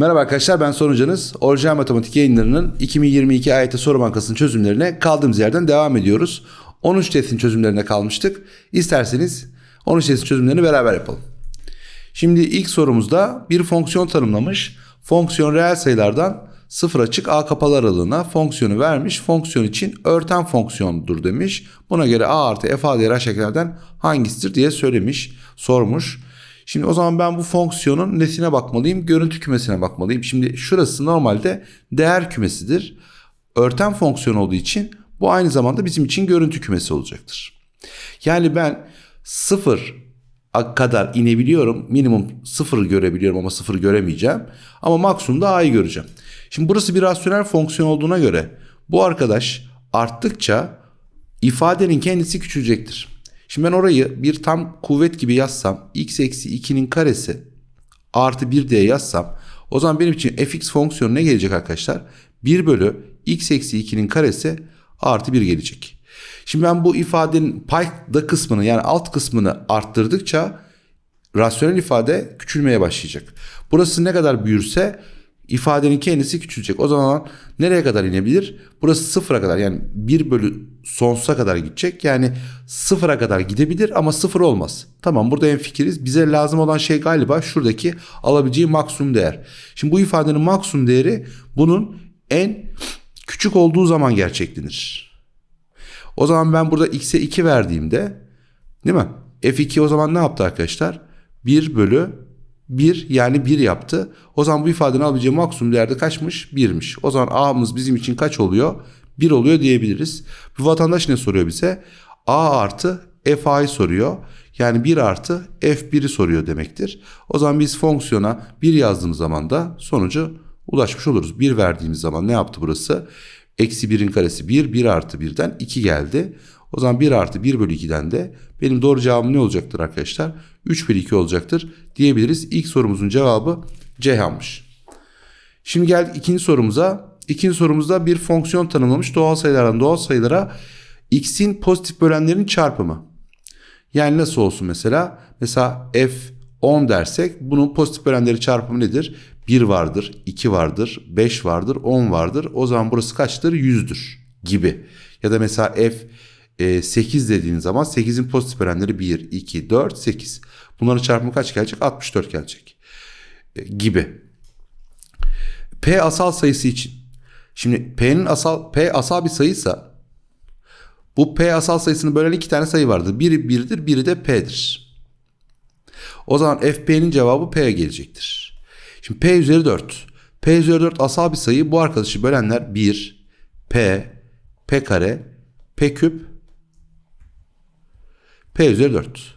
Merhaba arkadaşlar ben Sonucanız. Orijinal Matematik yayınlarının 2022 AYT Soru Bankası'nın çözümlerine kaldığımız yerden devam ediyoruz. 13 testin çözümlerine kalmıştık. İsterseniz 13 testin çözümlerini beraber yapalım. Şimdi ilk sorumuzda bir fonksiyon tanımlamış. Fonksiyon reel sayılardan sıfır açık a kapalı aralığına fonksiyonu vermiş. Fonksiyon için örten fonksiyondur demiş. Buna göre a artı f a değer aşağıdakilerden hangisidir diye söylemiş, sormuş. Şimdi o zaman ben bu fonksiyonun nesine bakmalıyım? Görüntü kümesine bakmalıyım. Şimdi şurası normalde değer kümesidir. Örten fonksiyon olduğu için bu aynı zamanda bizim için görüntü kümesi olacaktır. Yani ben sıfır kadar inebiliyorum. Minimum sıfır görebiliyorum ama sıfır göremeyeceğim. Ama maksimum da a'yı göreceğim. Şimdi burası bir rasyonel fonksiyon olduğuna göre bu arkadaş arttıkça ifadenin kendisi küçülecektir. Şimdi ben orayı bir tam kuvvet gibi yazsam x eksi 2'nin karesi artı 1 diye yazsam o zaman benim için fx fonksiyonu ne gelecek arkadaşlar? 1 bölü x eksi 2'nin karesi artı 1 gelecek. Şimdi ben bu ifadenin payda kısmını yani alt kısmını arttırdıkça rasyonel ifade küçülmeye başlayacak. Burası ne kadar büyürse ifadenin kendisi küçülecek. O zaman nereye kadar inebilir? Burası sıfıra kadar yani 1 bölü sonsuza kadar gidecek. Yani sıfıra kadar gidebilir ama sıfır olmaz. Tamam burada en fikiriz. Bize lazım olan şey galiba şuradaki alabileceği maksimum değer. Şimdi bu ifadenin maksimum değeri bunun en küçük olduğu zaman gerçeklenir. O zaman ben burada x'e 2 verdiğimde değil mi? F2 o zaman ne yaptı arkadaşlar? 1 bölü 1 yani 1 yaptı. O zaman bu ifadenin alabileceği maksimum değerde kaçmış? 1'miş. O zaman a'mız bizim için kaç oluyor? 1 oluyor diyebiliriz. Bu vatandaş ne soruyor bize? a artı f a'yı soruyor. Yani 1 artı f1'i soruyor demektir. O zaman biz fonksiyona 1 yazdığımız zaman da sonucu ulaşmış oluruz. 1 verdiğimiz zaman ne yaptı burası? Eksi 1'in karesi 1, 1 artı 1'den 2 geldi. O zaman 1 artı 1 bölü 2'den de benim doğru cevabım ne olacaktır arkadaşlar? 3 bölü 2 olacaktır diyebiliriz. İlk sorumuzun cevabı Ceyhan'mış. Şimdi geldik ikinci sorumuza. İkinci sorumuzda bir fonksiyon tanımlamış doğal sayılardan doğal sayılara x'in pozitif bölenlerin çarpımı. Yani nasıl olsun mesela? Mesela f 10 dersek bunun pozitif bölenleri çarpımı nedir? 1 vardır, 2 vardır, 5 vardır, 10 vardır. O zaman burası kaçtır? 100'dür gibi. Ya da mesela f 8 e, dediğiniz zaman 8'in pozitif bölenleri 1, 2, 4, 8. Bunların çarpımı kaç gelecek? 64 gelecek. E, gibi. P asal sayısı için. Şimdi P'nin asal P asal bir sayıysa bu P asal sayısını bölen iki tane sayı vardır. Biri 1'dir, biri de P'dir. O zaman FP'nin cevabı P gelecektir. Şimdi P üzeri 4. P üzeri 4 asal bir sayı. Bu arkadaşı bölenler 1, P, P kare, P küp, P üzeri 4.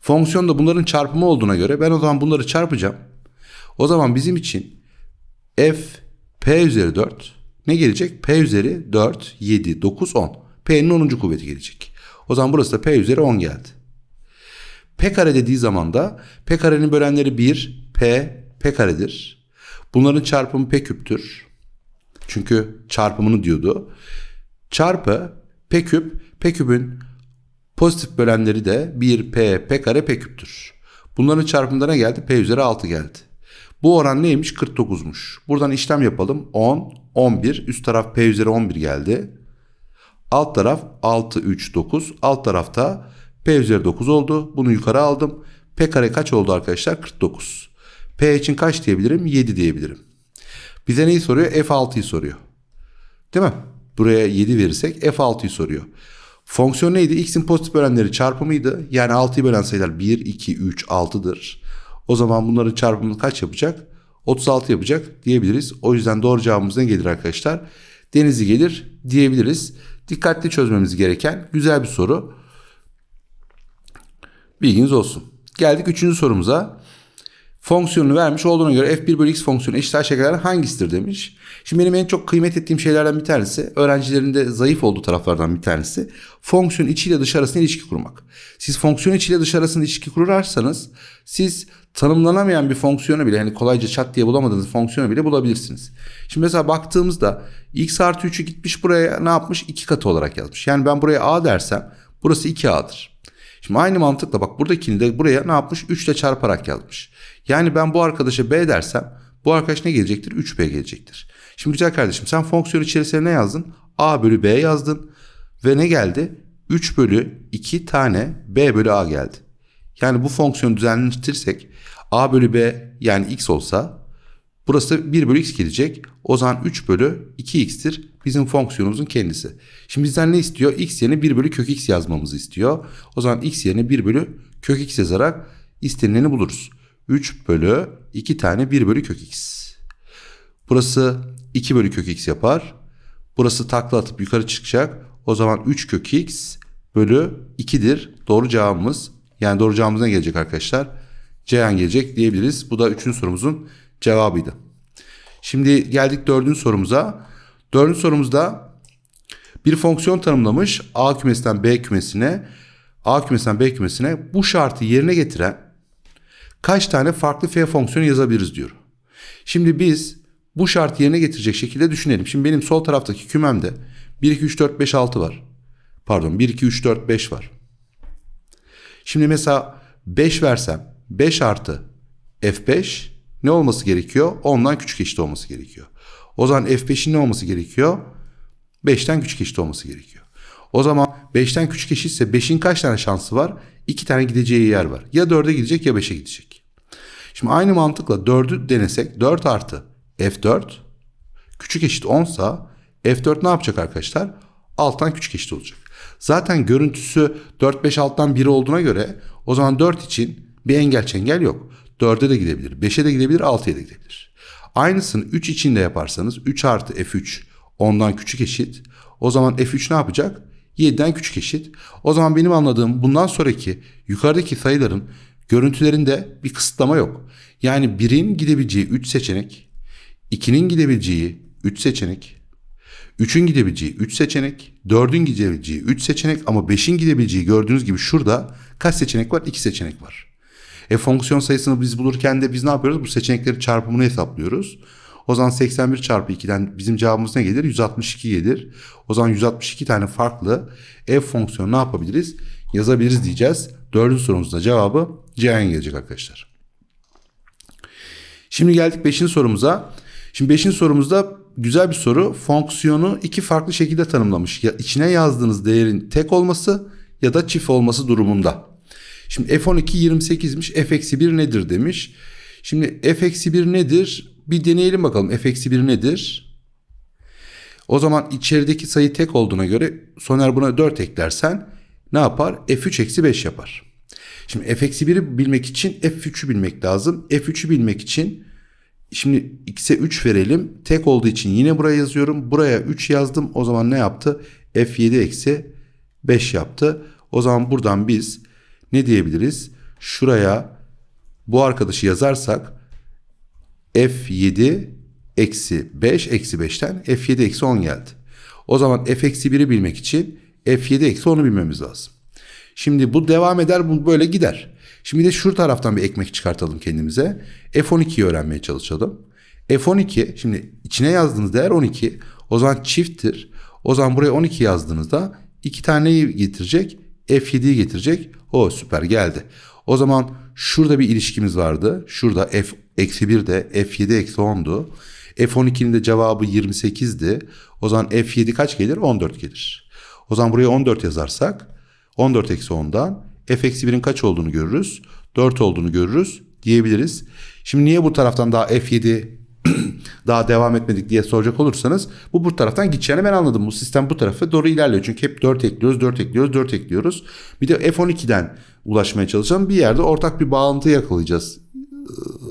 Fonksiyon da bunların çarpımı olduğuna göre ben o zaman bunları çarpacağım. O zaman bizim için f p üzeri 4 ne gelecek? p üzeri 4, 7, 9, 10. P'nin 10. kuvveti gelecek. O zaman burası da p üzeri 10 geldi. P kare dediği zaman da P karenin bölenleri 1, P, P karedir. Bunların çarpımı P küptür. Çünkü çarpımını diyordu. Çarpı P küp, P küpün Pozitif bölenleri de 1p p kare p küptür. Bunların çarpımında ne geldi? p üzeri 6 geldi. Bu oran neymiş? 49'muş. Buradan işlem yapalım. 10, 11. Üst taraf p üzeri 11 geldi. Alt taraf 6, 3, 9. Alt tarafta p üzeri 9 oldu. Bunu yukarı aldım. p kare kaç oldu arkadaşlar? 49. p için kaç diyebilirim? 7 diyebilirim. Bize neyi soruyor? f6'yı soruyor. Değil mi? Buraya 7 verirsek f6'yı soruyor. Fonksiyon neydi? X'in pozitif bölenleri çarpımıydı. Yani 6'yı bölen sayılar 1, 2, 3, 6'dır. O zaman bunların çarpımını kaç yapacak? 36 yapacak diyebiliriz. O yüzden doğru cevabımız ne gelir arkadaşlar? Denizli gelir diyebiliriz. Dikkatli çözmemiz gereken güzel bir soru. Bilginiz olsun. Geldik üçüncü sorumuza fonksiyonunu vermiş olduğuna göre f1 bölü x fonksiyonu eşit aşağıdakilerden hangisidir demiş. Şimdi benim en çok kıymet ettiğim şeylerden bir tanesi öğrencilerin de zayıf olduğu taraflardan bir tanesi fonksiyon içiyle dış arasında ilişki kurmak. Siz fonksiyon içiyle dış arasında ilişki kurarsanız siz tanımlanamayan bir fonksiyonu bile hani kolayca çat diye bulamadığınız fonksiyonu bile bulabilirsiniz. Şimdi mesela baktığımızda x artı 3'ü gitmiş buraya ne yapmış? 2 katı olarak yazmış. Yani ben buraya a dersem burası 2a'dır. Şimdi aynı mantıkla bak buradakini de buraya ne yapmış? 3 ile çarparak yazmış. Yani ben bu arkadaşa B dersem Bu arkadaş ne gelecektir? 3b gelecektir. Şimdi güzel kardeşim sen fonksiyon içerisine ne yazdın? a bölü b yazdın. Ve ne geldi? 3 bölü 2 tane b bölü a geldi. Yani bu fonksiyonu düzenleştirirsek a bölü b yani x olsa burası 1 bölü x gelecek. O zaman 3 bölü 2x'tir bizim fonksiyonumuzun kendisi. Şimdi bizden ne istiyor? x yerine 1 bölü kök x yazmamızı istiyor. O zaman x yerine 1 bölü kök x yazarak istenileni buluruz. 3 bölü 2 tane 1 bölü kök x. Burası 2 bölü kök x yapar. Burası takla atıp yukarı çıkacak. O zaman 3 kök x bölü 2'dir. Doğru cevabımız. Yani doğru cevabımız ne gelecek arkadaşlar? Ceyhan gelecek diyebiliriz. Bu da 3. sorumuzun cevabıydı. Şimdi geldik 4. sorumuza. 4. sorumuzda bir fonksiyon tanımlamış A kümesinden B kümesine, A kümesinden B kümesine bu şartı yerine getiren kaç tane farklı f fonksiyonu yazabiliriz diyor. Şimdi biz bu şartı yerine getirecek şekilde düşünelim. Şimdi benim sol taraftaki kümemde 1, 2, 3, 4, 5, 6 var. Pardon 1, 2, 3, 4, 5 var. Şimdi mesela 5 versem 5 artı F5 ne olması gerekiyor? 10'dan küçük eşit olması gerekiyor. O zaman F5'in ne olması gerekiyor? 5'ten küçük eşit olması gerekiyor. O zaman 5'ten küçük eşitse 5'in kaç tane şansı var? 2 tane gideceği yer var. Ya 4'e gidecek ya 5'e gidecek. Şimdi aynı mantıkla 4'ü denesek 4 artı F4 küçük eşit 10 sa F4 ne yapacak arkadaşlar? Alttan küçük eşit olacak. Zaten görüntüsü 4, 5, alttan 1 olduğuna göre o zaman 4 için bir engel çengel yok. 4'e de gidebilir, 5'e de gidebilir, 6'ya da gidebilir. Aynısını 3 için de yaparsanız 3 artı F3 10'dan küçük eşit. O zaman F3 ne yapacak? 7'den küçük eşit. O zaman benim anladığım bundan sonraki yukarıdaki sayıların görüntülerinde bir kısıtlama yok. Yani 1'in gidebileceği 3 seçenek, 2'nin gidebileceği 3 seçenek, 3'ün gidebileceği 3 seçenek, 4'ün gidebileceği 3 seçenek ama 5'in gidebileceği gördüğünüz gibi şurada kaç seçenek var? 2 seçenek var. E fonksiyon sayısını biz bulurken de biz ne yapıyoruz? Bu seçenekleri çarpımını hesaplıyoruz. O zaman 81 çarpı 2'den bizim cevabımız ne gelir? 162 gelir. O zaman 162 tane farklı f fonksiyonu ne yapabiliriz? Yazabiliriz diyeceğiz. Dördüncü sorumuzda cevabı Ceyhan gelecek arkadaşlar. Şimdi geldik 5. sorumuza. Şimdi 5. sorumuzda güzel bir soru. Fonksiyonu iki farklı şekilde tanımlamış. Ya içine yazdığınız değerin tek olması ya da çift olması durumunda. Şimdi f12 28'miş. f-1 nedir demiş. Şimdi f-1 nedir? Bir deneyelim bakalım f-1 nedir? O zaman içerideki sayı tek olduğuna göre Soner buna 4 eklersen ne yapar? f3 eksi 5 yapar. Şimdi f-1'i bilmek için f3'ü bilmek lazım. f3'ü bilmek için şimdi x'e 3 verelim. Tek olduğu için yine buraya yazıyorum. Buraya 3 yazdım. O zaman ne yaptı? f7 eksi 5 yaptı. O zaman buradan biz ne diyebiliriz? Şuraya bu arkadaşı yazarsak f7 eksi 5 eksi 5'ten f7 eksi 10 geldi. O zaman f eksi 1'i bilmek için f7 eksi 10'u bilmemiz lazım. Şimdi bu devam eder bu böyle gider. Şimdi de şu taraftan bir ekmek çıkartalım kendimize. F12'yi öğrenmeye çalışalım. F12 şimdi içine yazdığınız değer 12. O zaman çifttir. O zaman buraya 12 yazdığınızda iki taneyi getirecek. F7'yi getirecek. O süper geldi. O zaman şurada bir ilişkimiz vardı. Şurada F eksi 1 de F7 eksi 10'du. F12'nin de cevabı 28'di. O zaman F7 kaç gelir? 14 gelir. O zaman buraya 14 yazarsak 14 eksi 10'dan f eksi 1'in kaç olduğunu görürüz. 4 olduğunu görürüz diyebiliriz. Şimdi niye bu taraftan daha f7 daha devam etmedik diye soracak olursanız bu bu taraftan gideceğini ben anladım. Bu sistem bu tarafa doğru ilerliyor. Çünkü hep 4 ekliyoruz, 4 ekliyoruz, 4 ekliyoruz. Bir de F12'den ulaşmaya çalışalım. Bir yerde ortak bir bağlantı yakalayacağız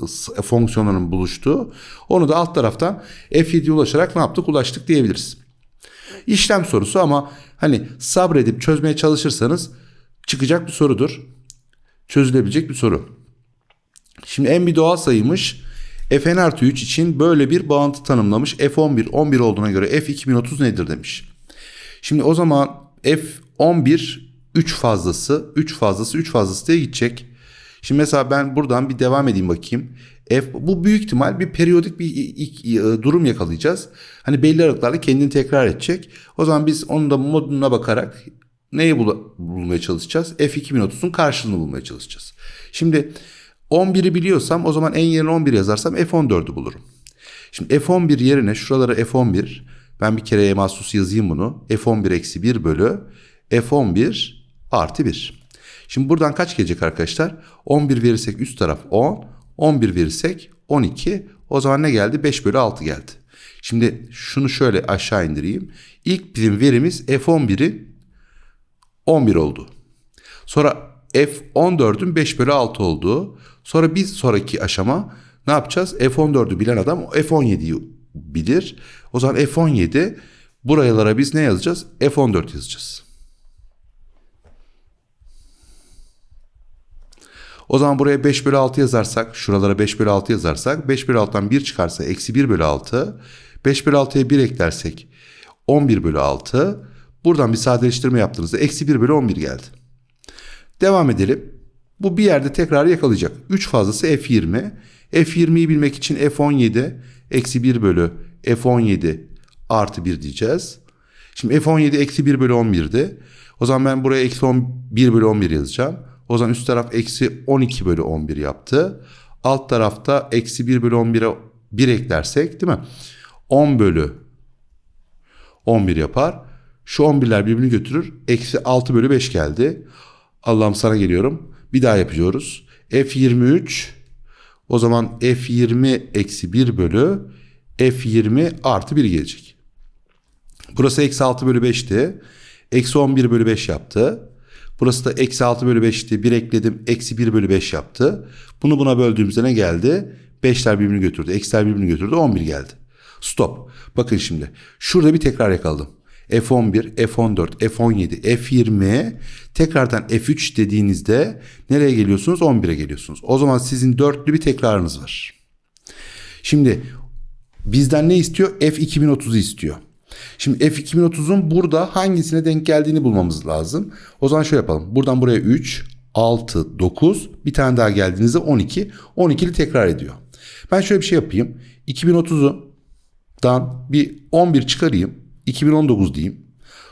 ıı, fonksiyonların buluştuğu. Onu da alt taraftan F7'ye ulaşarak ne yaptık? Ulaştık diyebiliriz. İşlem sorusu ama hani sabredip çözmeye çalışırsanız çıkacak bir sorudur. Çözülebilecek bir soru. Şimdi en bir doğal sayıymış. Fn artı 3 için böyle bir bağıntı tanımlamış. F11 11 olduğuna göre F2030 nedir demiş. Şimdi o zaman F11 3 fazlası 3 fazlası 3 fazlası diye gidecek. Şimdi mesela ben buradan bir devam edeyim bakayım. F, bu büyük ihtimal bir periyodik bir e, durum yakalayacağız. Hani belli aralıklarla kendini tekrar edecek. O zaman biz onun da moduna bakarak neyi bul bulmaya çalışacağız? F2030'un karşılığını bulmaya çalışacağız. Şimdi 11'i biliyorsam o zaman en yerine 11 yazarsam F14'ü bulurum. Şimdi F11 yerine şuralara F11 ben bir kere mahsus yazayım bunu. F11 eksi 1 bölü F11 artı 1. Şimdi buradan kaç gelecek arkadaşlar? 11 verirsek üst taraf 10. 11 verirsek 12. O zaman ne geldi? 5 bölü 6 geldi. Şimdi şunu şöyle aşağı indireyim. İlk bizim verimiz F11'in 11 oldu. Sonra F14'ün 5 bölü 6 olduğu. Sonra bir sonraki aşama ne yapacağız? F14'ü bilen adam F17'yi bilir. O zaman F17 buralara biz ne yazacağız? F14 yazacağız. O zaman buraya 5 bölü 6 yazarsak, şuralara 5 bölü 6 yazarsak, 5 bölü 6'dan 1 çıkarsa eksi 1 bölü 6, 5 bölü 6'ya 1 eklersek 11 bölü 6, buradan bir sadeleştirme yaptığınızda eksi 1 bölü 11 geldi. Devam edelim. Bu bir yerde tekrar yakalayacak. 3 fazlası F20. F20'yi bilmek için F17 eksi 1 bölü F17 artı 1 diyeceğiz. Şimdi F17 eksi 1 bölü 11'di. O zaman ben buraya eksi 1 bölü 11 yazacağım. O zaman üst taraf eksi 12 bölü 11 yaptı. Alt tarafta eksi 1 bölü 11'e 1 eklersek değil mi? 10 bölü 11 yapar. Şu 11'ler birbirini götürür. Eksi 6 bölü 5 geldi. Allah'ım sana geliyorum. Bir daha yapıyoruz. F23 o zaman F20 eksi 1 bölü F20 artı 1 gelecek. Burası eksi 6 bölü 5'ti. Eksi 11 bölü 5 yaptı. Burası da eksi 6 bölü 5'ti. 1 ekledim. Eksi 1 bölü 5 yaptı. Bunu buna böldüğümüzde ne geldi? 5'ler birbirini götürdü. Eksiler birbirini götürdü. 11 geldi. Stop. Bakın şimdi. Şurada bir tekrar yakaladım. F11, F14, F17, F20 tekrardan F3 dediğinizde nereye geliyorsunuz? 11'e geliyorsunuz. O zaman sizin dörtlü bir tekrarınız var. Şimdi bizden ne istiyor? F2030'u istiyor. Şimdi F2030'un burada hangisine denk geldiğini bulmamız lazım. O zaman şöyle yapalım. Buradan buraya 3, 6, 9 bir tane daha geldiğinizde 12. 12'li tekrar ediyor. Ben şöyle bir şey yapayım. 2030'dan bir 11 çıkarayım. 2019 diyeyim.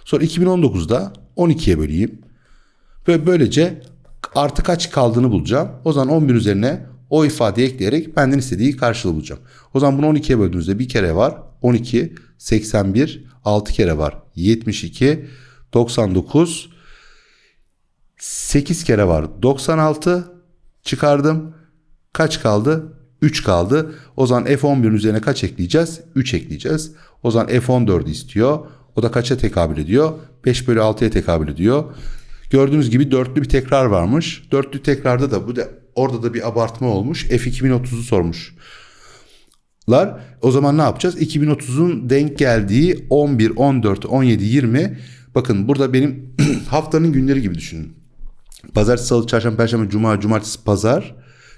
Sonra 2019'da 12'ye böleyim. Ve böylece artı kaç kaldığını bulacağım. O zaman 11 üzerine o ifadeyi ekleyerek benden istediği karşılığı bulacağım. O zaman bunu 12'ye böldüğünüzde bir kere var. 12, 81, 6 kere var. 72, 99, 8 kere var. 96 çıkardım. Kaç kaldı? 3 kaldı. O zaman F11'in üzerine kaç ekleyeceğiz? 3 ekleyeceğiz. O zaman F14 istiyor. O da kaça tekabül ediyor? 5 bölü 6'ya tekabül ediyor. Gördüğünüz gibi dörtlü bir tekrar varmış. Dörtlü tekrarda da bu da orada da bir abartma olmuş. F2030'u sormuş. Lar. O zaman ne yapacağız? 2030'un denk geldiği 11, 14, 17, 20. Bakın burada benim haftanın günleri gibi düşünün. Pazartesi, salı, çarşamba, perşembe, cuma, cumartesi, pazar.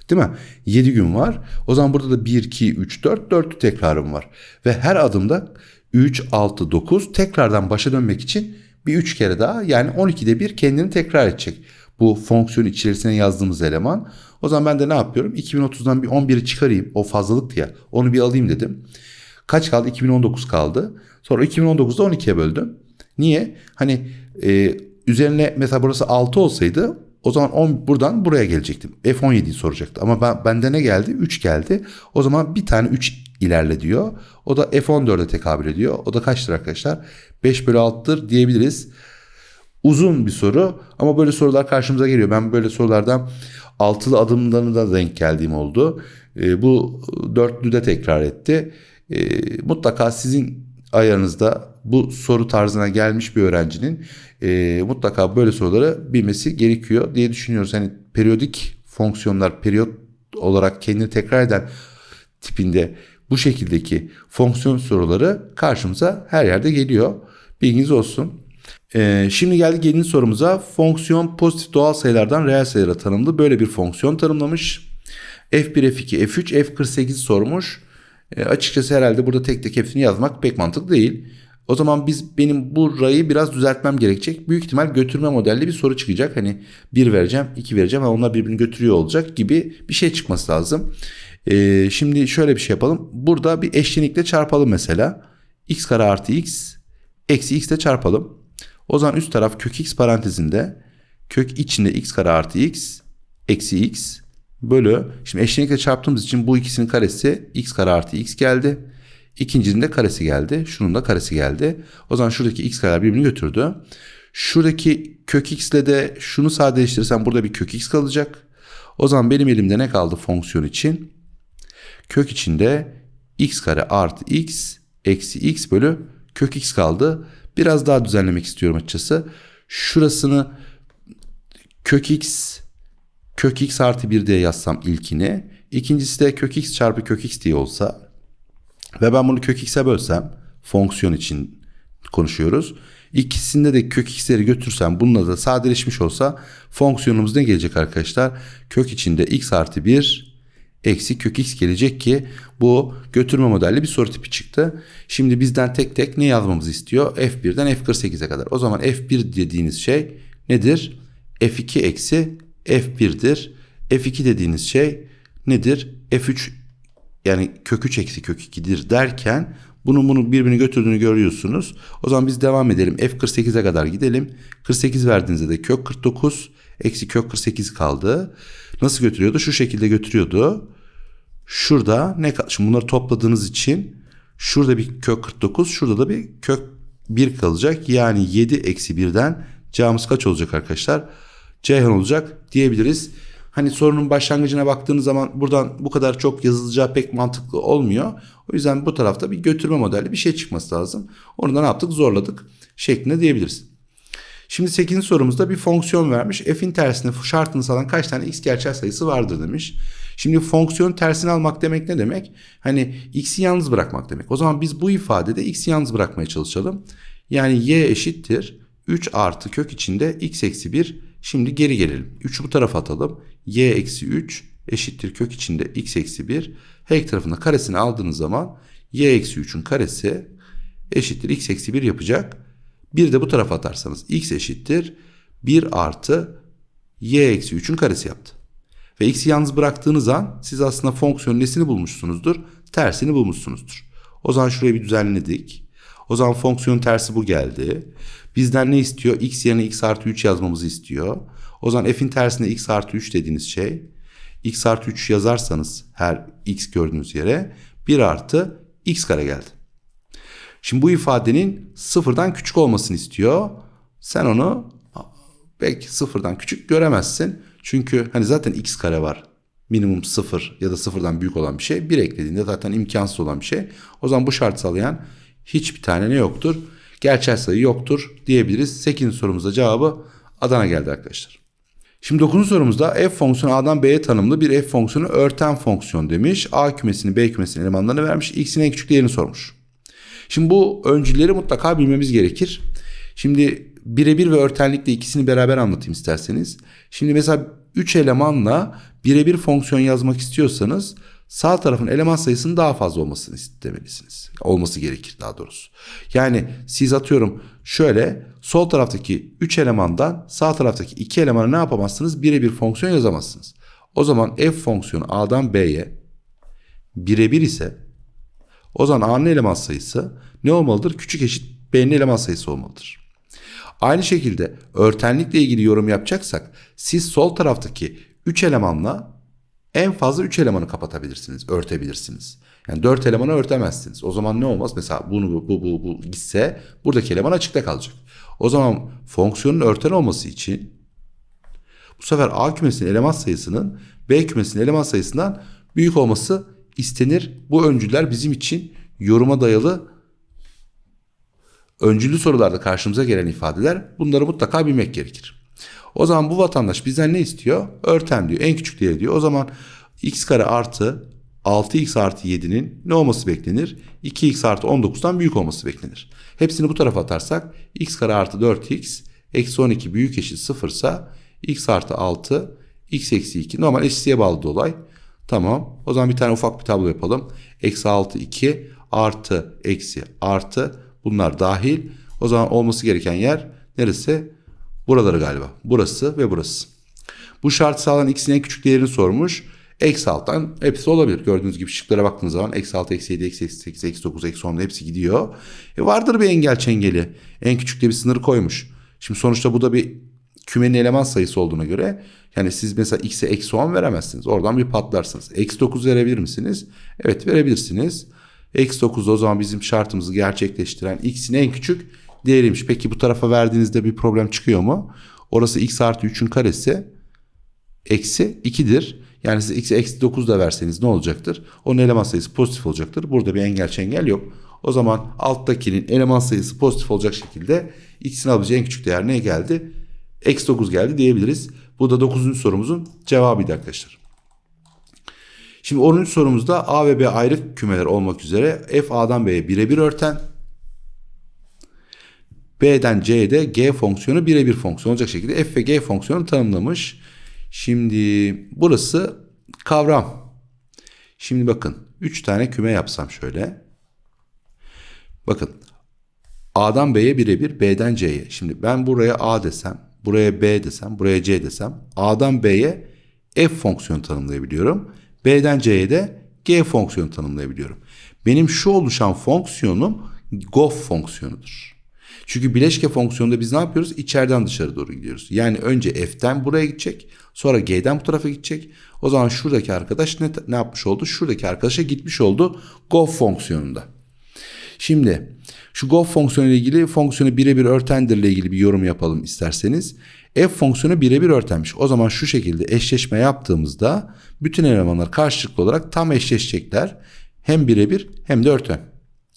Değil mi? 7 gün var. O zaman burada da 1, 2, 3, 4, 4 tekrarım var. Ve her adımda 3, 6, 9 tekrardan başa dönmek için bir 3 kere daha yani 12'de bir kendini tekrar edecek. Bu fonksiyon içerisine yazdığımız eleman. O zaman ben de ne yapıyorum? 2030'dan bir 11'i çıkarayım. O fazlalıktı ya. Onu bir alayım dedim. Kaç kaldı? 2019 kaldı. Sonra 2019'da 12'ye böldüm. Niye? Hani e, üzerine mesela burası 6 olsaydı o zaman 10 buradan buraya gelecektim. F17'yi soracaktı. Ama ben, bende ne geldi? 3 geldi. O zaman bir tane 3 ilerle diyor. O da F14'e tekabül ediyor. O da kaçtır arkadaşlar? 5 bölü 6'dır diyebiliriz. Uzun bir soru ama böyle sorular karşımıza geliyor. Ben böyle sorulardan altılı adımlarına da denk geldiğim oldu. E, bu dörtlü de tekrar etti. E, mutlaka sizin ayarınızda bu soru tarzına gelmiş bir öğrencinin e, mutlaka böyle soruları bilmesi gerekiyor diye düşünüyoruz. Hani periyodik fonksiyonlar periyot olarak kendini tekrar eden tipinde bu şekildeki fonksiyon soruları karşımıza her yerde geliyor. Bilginiz olsun. Ee, şimdi geldik yeni sorumuza. Fonksiyon pozitif doğal sayılardan reel sayılara tanımlı. Böyle bir fonksiyon tanımlamış. F1, F2, F3, F48 sormuş. E, açıkçası herhalde burada tek tek hepsini yazmak pek mantıklı değil. O zaman biz benim burayı biraz düzeltmem gerekecek. Büyük ihtimal götürme modelli bir soru çıkacak. Hani bir vereceğim, iki vereceğim ama onlar birbirini götürüyor olacak gibi bir şey çıkması lazım. Ee, şimdi şöyle bir şey yapalım. Burada bir eşlenikle çarpalım mesela. x kare artı x eksi x ile çarpalım. O zaman üst taraf kök x parantezinde kök içinde x kare artı x eksi x bölü. Şimdi eşlenikle çarptığımız için bu ikisinin karesi x kare artı x geldi. İkincinin de karesi geldi. Şunun da karesi geldi. O zaman şuradaki x kareler birbirini götürdü. Şuradaki kök x ile de şunu sadeleştirirsem burada bir kök x kalacak. O zaman benim elimde ne kaldı fonksiyon için? Kök içinde x kare artı x eksi x bölü kök x kaldı. Biraz daha düzenlemek istiyorum açıkçası. Şurasını kök x kök x artı 1 diye yazsam ilkini. İkincisi de kök x çarpı kök x diye olsa ve ben bunu kök x'e bölsem fonksiyon için konuşuyoruz. İkisinde de kök x'leri götürsem bununla da sadeleşmiş olsa fonksiyonumuz ne gelecek arkadaşlar? Kök içinde x artı 1 eksi kök x gelecek ki bu götürme modelli bir soru tipi çıktı. Şimdi bizden tek tek ne yazmamızı istiyor? F1'den F48'e kadar. O zaman F1 dediğiniz şey nedir? F2 eksi F1'dir. F2 dediğiniz şey nedir? F3 yani kök 3 eksi kök 2'dir derken bunu bunu birbirini götürdüğünü görüyorsunuz. O zaman biz devam edelim. F48'e kadar gidelim. 48 verdiğinizde de kök 49 eksi kök 48 kaldı. Nasıl götürüyordu? Şu şekilde götürüyordu. Şurada ne Şimdi bunları topladığınız için şurada bir kök 49 şurada da bir kök 1 kalacak. Yani 7 eksi 1'den cevabımız kaç olacak arkadaşlar? Ceyhan olacak diyebiliriz. Hani sorunun başlangıcına baktığınız zaman buradan bu kadar çok yazılacağı pek mantıklı olmuyor. O yüzden bu tarafta bir götürme modeli bir şey çıkması lazım. Onu da ne yaptık? Zorladık şeklinde diyebiliriz. Şimdi 8. sorumuzda bir fonksiyon vermiş. F'in tersine şartını sağlayan kaç tane x gerçel sayısı vardır demiş. Şimdi fonksiyon tersini almak demek ne demek? Hani x'i yalnız bırakmak demek. O zaman biz bu ifadede x'i yalnız bırakmaya çalışalım. Yani y eşittir 3 artı kök içinde x eksi 1. Şimdi geri gelelim. 3'ü bu tarafa atalım. y eksi 3 eşittir kök içinde x eksi 1. Her iki tarafında karesini aldığınız zaman y eksi 3'ün karesi eşittir x eksi 1 yapacak. Bir de bu tarafa atarsanız x eşittir 1 artı y eksi 3'ün karesi yaptı. Ve x'i yalnız bıraktığınız an siz aslında fonksiyonun nesini bulmuşsunuzdur? Tersini bulmuşsunuzdur. O zaman şurayı bir düzenledik. O zaman fonksiyon tersi bu geldi. Bizden ne istiyor? x yerine x artı 3 yazmamızı istiyor. O zaman f'in tersine x artı 3 dediğiniz şey x artı 3 yazarsanız her x gördüğünüz yere 1 artı x kare geldi. Şimdi bu ifadenin sıfırdan küçük olmasını istiyor. Sen onu belki sıfırdan küçük göremezsin. Çünkü hani zaten x kare var. Minimum sıfır ya da sıfırdan büyük olan bir şey. Bir eklediğinde zaten imkansız olan bir şey. O zaman bu şart sağlayan hiçbir tane ne yoktur? Gerçel sayı yoktur diyebiliriz. 8. sorumuzda cevabı Adana geldi arkadaşlar. Şimdi 9. sorumuzda f fonksiyonu A'dan B'ye tanımlı bir f fonksiyonu örten fonksiyon demiş. A kümesini B kümesinin elemanlarını vermiş. X'in en küçük değerini sormuş. Şimdi bu öncülleri mutlaka bilmemiz gerekir. Şimdi birebir ve örtenlikle ikisini beraber anlatayım isterseniz. Şimdi mesela 3 elemanla birebir fonksiyon yazmak istiyorsanız sağ tarafın eleman sayısının daha fazla olmasını istemelisiniz. Olması gerekir daha doğrusu. Yani siz atıyorum şöyle sol taraftaki 3 elemandan sağ taraftaki 2 elemana ne yapamazsınız? Birebir fonksiyon yazamazsınız. O zaman f fonksiyonu A'dan B'ye birebir ise o zaman A'nın eleman sayısı ne olmalıdır? Küçük eşit B'nin eleman sayısı olmalıdır. Aynı şekilde örtenlikle ilgili yorum yapacaksak siz sol taraftaki 3 elemanla en fazla 3 elemanı kapatabilirsiniz, örtebilirsiniz. Yani 4 elemanı örtemezsiniz. O zaman ne olmaz? Mesela bunu bu bu bu, bu gitse buradaki eleman açıkta kalacak. O zaman fonksiyonun örten olması için bu sefer A kümesinin eleman sayısının B kümesinin eleman sayısından büyük olması istenir. Bu öncüller bizim için yoruma dayalı öncüllü sorularda karşımıza gelen ifadeler bunları mutlaka bilmek gerekir. O zaman bu vatandaş bizden ne istiyor? Örten diyor. En küçük değeri diyor. O zaman x kare artı 6x artı 7'nin ne olması beklenir? 2x artı 19'dan büyük olması beklenir. Hepsini bu tarafa atarsak x kare artı 4x eksi 12 büyük eşit 0 ise x artı 6 x eksi 2 normal eşitliğe bağlı olay. Tamam. O zaman bir tane ufak bir tablo yapalım. Eksi 6 2 artı eksi artı bunlar dahil. O zaman olması gereken yer neresi? Buraları galiba. Burası ve burası. Bu şart sağlayan x'in en küçük değerini sormuş. Eksi alttan hepsi olabilir. Gördüğünüz gibi şıklara baktığınız zaman eksi 6, eksi 7, eksi 8, eksi 9, eksi 10 hepsi gidiyor. E vardır bir engel çengeli. En küçükte bir sınır koymuş. Şimdi sonuçta bu da bir kümenin eleman sayısı olduğuna göre yani siz mesela x'e eksi 10 veremezsiniz. Oradan bir patlarsınız. Eksi 9 verebilir misiniz? Evet verebilirsiniz. Eksi 9 o zaman bizim şartımızı gerçekleştiren x'in en küçük değeriymiş. Peki bu tarafa verdiğinizde bir problem çıkıyor mu? Orası x artı 3'ün karesi eksi 2'dir. Yani siz x'e eksi 9 da verseniz ne olacaktır? Onun eleman sayısı pozitif olacaktır. Burada bir engel çengel yok. O zaman alttakinin eleman sayısı pozitif olacak şekilde x'in alabileceği en küçük değer ne geldi? Eksi 9 geldi diyebiliriz. Bu da 9. sorumuzun cevabıydı arkadaşlar. Şimdi 10. sorumuzda A ve B ayrı kümeler olmak üzere f A'dan B'ye birebir örten B'den C'de G fonksiyonu birebir fonksiyon olacak şekilde f ve G fonksiyonu tanımlamış. Şimdi burası kavram. Şimdi bakın 3 tane küme yapsam şöyle. Bakın A'dan B'ye birebir B'den C'ye. Şimdi ben buraya A desem, buraya B desem, buraya C desem A'dan B'ye f fonksiyonu tanımlayabiliyorum. B'den C'ye de G fonksiyonu tanımlayabiliyorum. Benim şu oluşan fonksiyonum gof fonksiyonudur. Çünkü bileşke fonksiyonunda biz ne yapıyoruz? İçeriden dışarı doğru gidiyoruz. Yani önce f'ten buraya gidecek. Sonra g'den bu tarafa gidecek. O zaman şuradaki arkadaş ne, ne yapmış oldu? Şuradaki arkadaşa gitmiş oldu gof fonksiyonunda. Şimdi şu gof fonksiyonu ile ilgili fonksiyonu birebir örtendir ile ilgili bir yorum yapalım isterseniz. F fonksiyonu birebir örtenmiş. O zaman şu şekilde eşleşme yaptığımızda bütün elemanlar karşılıklı olarak tam eşleşecekler. Hem birebir hem de örten.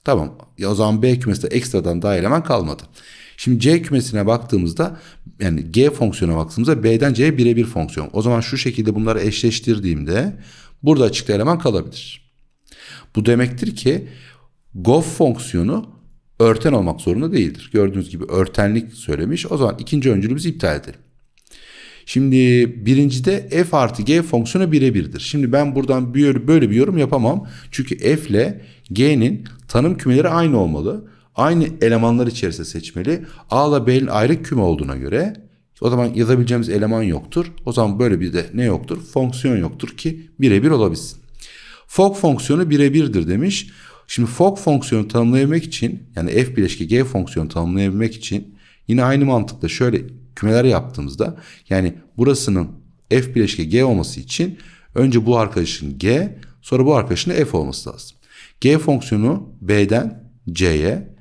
Tamam. Ya o zaman B kümesinde ekstradan daha eleman kalmadı. Şimdi C kümesine baktığımızda yani G fonksiyona baktığımızda B'den C'ye birebir fonksiyon. O zaman şu şekilde bunları eşleştirdiğimde burada açıkta eleman kalabilir. Bu demektir ki gof fonksiyonu örten olmak zorunda değildir. Gördüğünüz gibi örtenlik söylemiş. O zaman ikinci öncülümüzü iptal edelim. Şimdi birincide f artı g fonksiyonu birebirdir. Şimdi ben buradan böyle bir yorum yapamam. Çünkü f ile g'nin tanım kümeleri aynı olmalı. Aynı elemanlar içerisinde seçmeli. A ile B'nin ayrı küme olduğuna göre o zaman yazabileceğimiz eleman yoktur. O zaman böyle bir de ne yoktur? Fonksiyon yoktur ki birebir olabilsin. Fog fonksiyonu birebirdir demiş. Şimdi fog fonksiyonu tanımlayabilmek için yani f bileşke g fonksiyonu tanımlayabilmek için yine aynı mantıkla şöyle kümeler yaptığımızda yani burasının f bileşke g olması için önce bu arkadaşın g sonra bu arkadaşın f olması lazım. G fonksiyonu b'den c'ye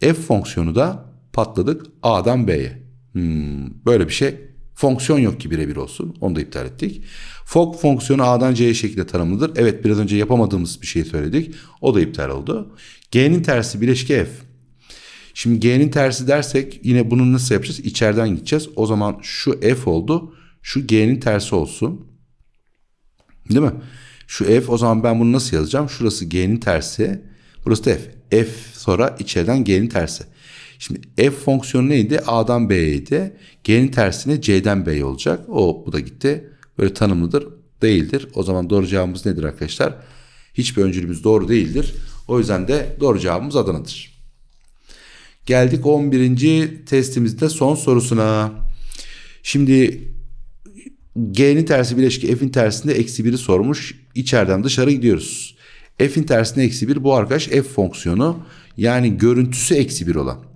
f fonksiyonu da patladık a'dan b'ye. Hmm, böyle bir şey fonksiyon yok ki birebir olsun. Onu da iptal ettik. Fog fonksiyonu A'dan C'ye şekilde tanımlıdır. Evet biraz önce yapamadığımız bir şey söyledik. O da iptal oldu. G'nin tersi bileşke F. Şimdi G'nin tersi dersek yine bunu nasıl yapacağız? İçeriden gideceğiz. O zaman şu F oldu. Şu G'nin tersi olsun. Değil mi? Şu F o zaman ben bunu nasıl yazacağım? Şurası G'nin tersi. Burası da F. F sonra içeriden G'nin tersi. Şimdi f fonksiyonu neydi? A'dan B'ydi. G'nin tersine C'den B olacak. O bu da gitti. Böyle tanımlıdır. Değildir. O zaman doğru cevabımız nedir arkadaşlar? Hiçbir öncülümüz doğru değildir. O yüzden de doğru cevabımız Adana'dır. Geldik 11. testimizde son sorusuna. Şimdi G'nin tersi bileşki F'in tersinde eksi 1'i sormuş. İçeriden dışarı gidiyoruz. F'in tersinde eksi 1 bu arkadaş F fonksiyonu. Yani görüntüsü eksi 1 olan.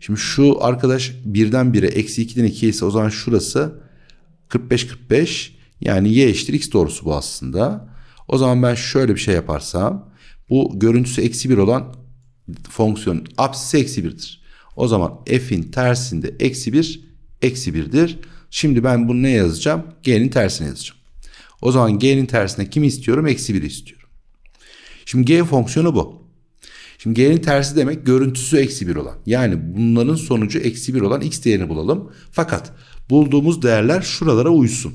Şimdi şu arkadaş birden bire eksi 2'den 2'ye ise o zaman şurası 45 45 yani y eşittir x doğrusu bu aslında. O zaman ben şöyle bir şey yaparsam bu görüntüsü eksi 1 olan fonksiyon apsisi eksi 1'dir. O zaman f'in tersinde eksi 1 eksi 1'dir. Şimdi ben bunu ne yazacağım? G'nin tersine yazacağım. O zaman G'nin tersine kimi istiyorum? Eksi 1'i istiyorum. Şimdi G fonksiyonu bu. Şimdi G'nin tersi demek görüntüsü eksi 1 olan. Yani bunların sonucu eksi 1 olan x değerini bulalım. Fakat bulduğumuz değerler şuralara uysun.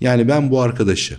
Yani ben bu arkadaşı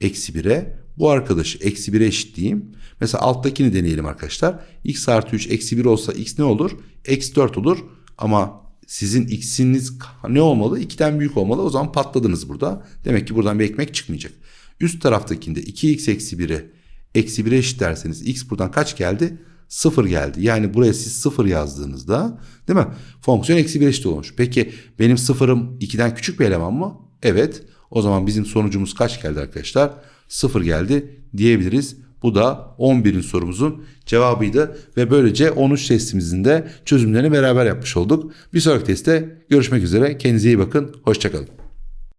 eksi 1'e bu arkadaşı eksi 1'e eşitleyeyim. Mesela alttakini deneyelim arkadaşlar. x artı 3 eksi 1 olsa x ne olur? Eksi 4 olur. Ama sizin x'iniz ne olmalı? 2'den büyük olmalı. O zaman patladınız burada. Demek ki buradan bir ekmek çıkmayacak. Üst taraftakinde 2x eksi 1'e eksi 1'e eşitlerseniz x buradan kaç geldi? 0 geldi. Yani buraya siz 0 yazdığınızda değil mi? Fonksiyon eksi 1 eşit olmuş. Peki benim sıfırım 2'den küçük bir eleman mı? Evet. O zaman bizim sonucumuz kaç geldi arkadaşlar? 0 geldi diyebiliriz. Bu da 11. sorumuzun cevabıydı ve böylece 13 testimizin de çözümlerini beraber yapmış olduk. Bir sonraki testte görüşmek üzere. Kendinize iyi bakın. Hoşçakalın.